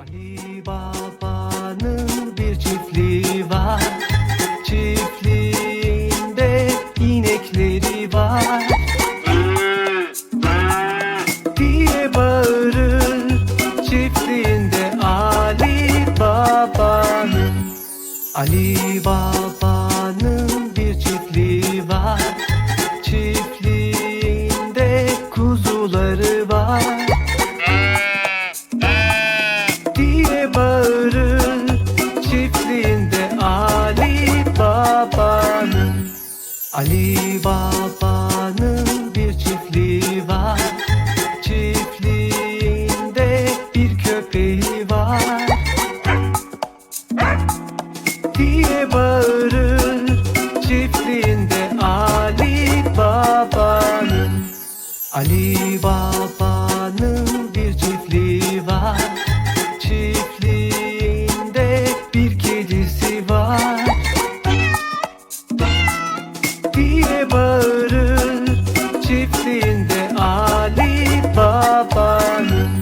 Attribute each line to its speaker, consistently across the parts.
Speaker 1: Ali Baba'nın bir çiftliği var. Çiftliğinde inekleri var. Diye bağırır çiftliğinde Ali Baba'nın. Ali Baba'nın Ali Baba'nın bir çiftliği var. Çiftliğinde bir köpeği var. Diye bağırır çiftliğinde Ali Baba'nın. Ali Baba'nın çiftliğinde Ali Baba'nın.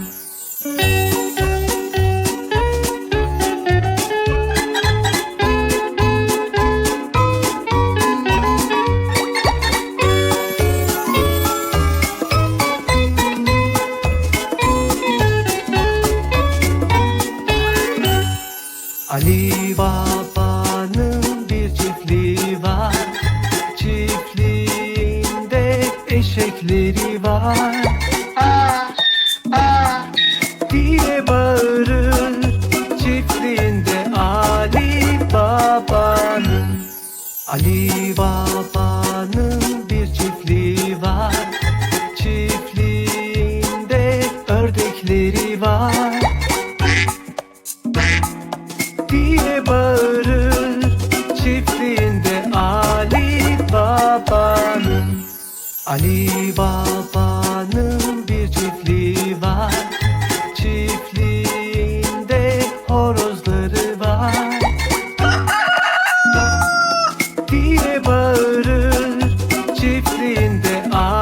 Speaker 1: Ali Baba'nın bir çiftliği var eşekleri var. Diye bağırır çiftliğinde Ali Baba'nın. Ali Baba'nın bir çiftliği var. Çiftliğinde ördekleri var. Diye bağırır çiftliğinde Ali Ali Baba'nın bir çiftliği var. Çiftliğinde horozları var. Diye bağırır Çiftliğinde ağır